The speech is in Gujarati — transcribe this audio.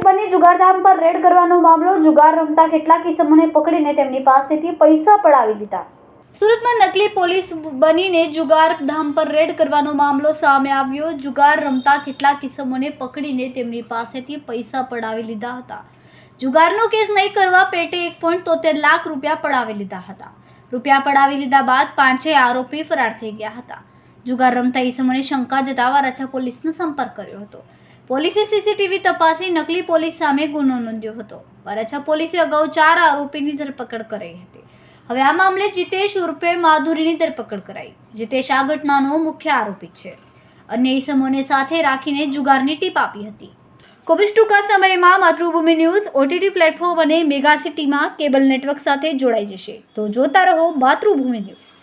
પોલીસ બની જુગારધામ પર રેડ કરવાનો મામલો. જુગાર રમતા કેટલાક કિસમોને પકડીને તેમની પાસેથી પૈસા પડાવી લીધા સુરતમાં નકલી પોલીસ બનીને જુગાર ધામ પર રેડ કરવાનો મામલો સામે આવ્યો. જુગાર રમતા કેટલાક કિસમોને પકડીને તેમની પાસેથી પૈસા પડાવી લીધા હતા. જુગારનો કેસ નહીં કરવા પેટે એક પોઈન્ટ તોતેર લાખ રૂપિયા પડાવી લીધા હતા. રૂપિયા પડાવી લીધા બાદ પાંચેય આરોપી ફરાર થઈ ગયા હતા. જુગાર રમતા ઈસમોને શંકા જતા વરાછા પોલીસનો સંપર્ક કર્યો હતો. પોલીસે સીસીટીવી તપાસી નકલી પોલીસ સામે ગુનો નોંધ્યો હતો. વરાછા પોલીસે અગાઉ ચાર આરોપીની ધરપકડ કરી હતી. હવે આ મામલે જીતેશ ઉર્ફે માધુરીની ધરપકડ કરાઈ. જીતેશ આ ઘટનાનો મુખ્ય આરોપી છે. અન્ય ઇસમોને સાથે રાખીને જુગારની ટીપ આપી હતી. કોવિડ ટૂંકા સમયમાં માતૃભૂમિ ન્યૂઝ, ઓટીટી પ્લેટફોર્મ અને મેગા સિટીમાં કેબલ નેટવર્ક સાથે જોડાઈ જશે. તો જોતા રહો માતૃભૂમિ ન્યૂઝ.